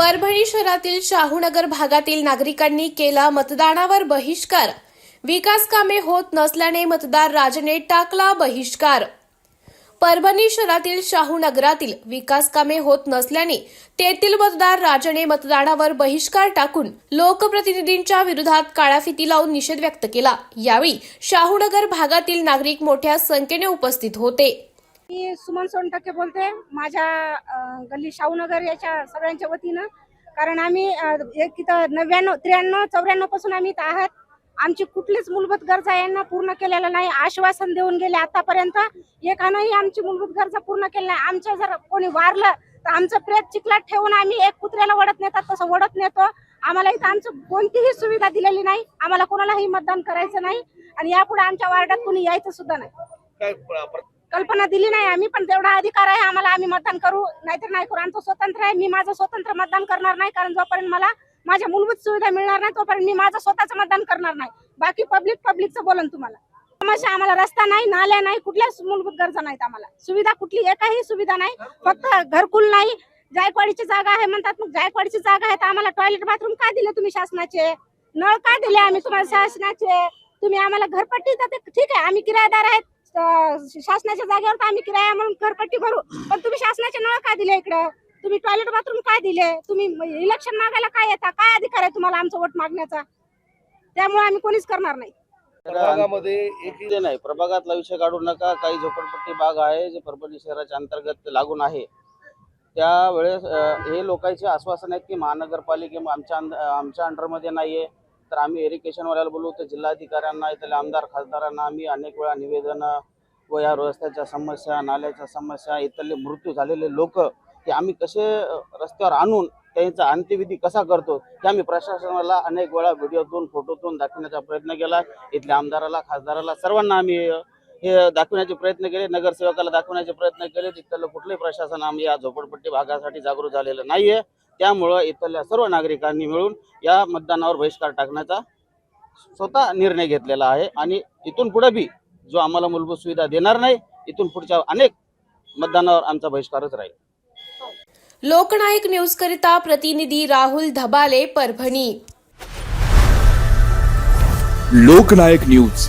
परभणी शहरातील शाहूनगर भागातील नागरिकांनी केला मतदानावर बहिष्कार. विकास कामे होत नसल्याने मतदार राजने टाकला बहिष्कार. परभणी शहरातील शाहूनगरातील विकास कामे होत नसल्याने तेथील मतदार राजने मतदानावर बहिष्कार टाकून लोकप्रतिनिधींच्या विरोधात काळाफिती लावून निषेध व्यक्त केला. यावेळी शाहूनगर भागातील नागरिक मोठ्या संख्येने उपस्थित होते. मी सुमन सोनटक्के बोलते. माझ्या गल्ली शाहूनगर याच्या सगळ्यांच्या वतीनं. कारण आम्ही एक इथं नव्याण्णव त्र्याण्णव चौऱ्याण्णवपासून आम्ही इथं आहात. आमची कुठलीच मूलभूत गरजा यांना पूर्ण केलेल्या नाही. आश्वासन देऊन गेले आतापर्यंत. एकानंही आमची मूलभूत गरजा पूर्ण केल्या नाही. आमच्या जर कोणी वारलं तर आमचं प्रेत चिखलात ठेवून आम्ही एक कुत्र्याला वडत नेतात तसं वडत नेतो. आम्हाला इथं आमचं कोणतीही सुविधा दिलेली नाही. आम्हाला कोणालाही मतदान करायचं नाही. आणि यापुढे आमच्या वार्डात कोणी यायचं सुद्धा नाही. कल्पना दिली नाही आम्ही पण तेवढा अधिकार आहे आम्हाला आम्ही मतदान करू. नाहीतर नाही करू. आमचं स्वतंत्र आहे. मी माझं स्वतंत्र मतदान करणार नाही कारण जोपर्यंत मला माझ्या मूलभूत सुविधा मिळणार नाही तोपर्यंत मी माझं स्वतःचं मतदान करणार नाही. बाकी पब्लिक पब्लिकचं बोलन तुम्हाला. समस्या आम्हाला रस्ता नाही नाल्या नाही कुठल्याच मूलभूत गरजा नाहीत आम्हाला. सुविधा कुठली एकही सुविधा नाही. फक्त घरकुल नाही. जायकवाडीची जागा आहे म्हणतात मग जायकवाडीची जागा आहे तर आम्हाला टॉयलेट बाथरूम का दिले तुम्ही शासनाचे? नळ का दिले आम्ही तुम्हाला शासनाचे? तुम्ही आम्हाला घरपट्टी तर ठीक आहे आम्ही किरायदार आहेत. शासनाच्या जागेवर तर आम्ही किराया म्हणून घरपट्टी भरू. पण तुम्ही शासनाचे नळ का दिले इकडं? तुम्ही टॉयलेट बाथरूम काय दिले? तुम्ही इलेक्शन मागायला काय येता? काय अधिकार आहे तुम्हाला आमचा वोट मागण्याचा? त्यामुळे आम्ही कोणीच करणार नाही. प्रभागामध्ये एक नाही प्रभागातला विषय काढू नका. काही झोपडपट्टी भाग आहे जे परभणी शहराच्या अंतर्गत लागून आहे. त्यावेळेस हे लोकांचे आश्वासन आहेत की महानगरपालिके आमच्या आमच्या अंडरमध्ये नाही आहे तर आम्ही एरिकेशनवाल्याला बोलू तर जिल्हाधिकाऱ्यांना इथल्या आमदार खासदारांना आम्ही अनेक वेळा निवेदनं व या रस्त्याच्या समस्या नाल्याच्या समस्या इथले मृत्यू झालेले लोक ते आम्ही कसे रस्त्यावर आणून त्यांचा अंत्यविधी कसा करतो ते आम्ही प्रशासनाला अनेक वेळा व्हिडिओतून फोटोतून दाखवण्याचा प्रयत्न केला. इथल्या आमदाराला खासदाराला सर्वांना आम्ही हे दाखवण्याचे प्रयत्न केले नगरसेवकाला दाखवण्याचे प्रयत्न केले. तिथलं कुठलंही प्रशासन आम्ही या झोपडपट्टी भागासाठी जागृत झालेलं नाहीये. त्यामुळं इथल्या सर्व नागरिकांनी मिळून या मतदानावर बहिष्कार टाकण्याचा स्वतः निर्णय घेतलेला आहे. आणि इथून पुढे बी जो आम्हाला मूलभूत सुविधा देणार नाही इथून पुढच्या अनेक मतदानावर आमचा बहिष्कारच राहील. लोकनायक न्यूज करिता प्रतिनिधी राहुल धबाले परभणी. लोकनायक न्यूज.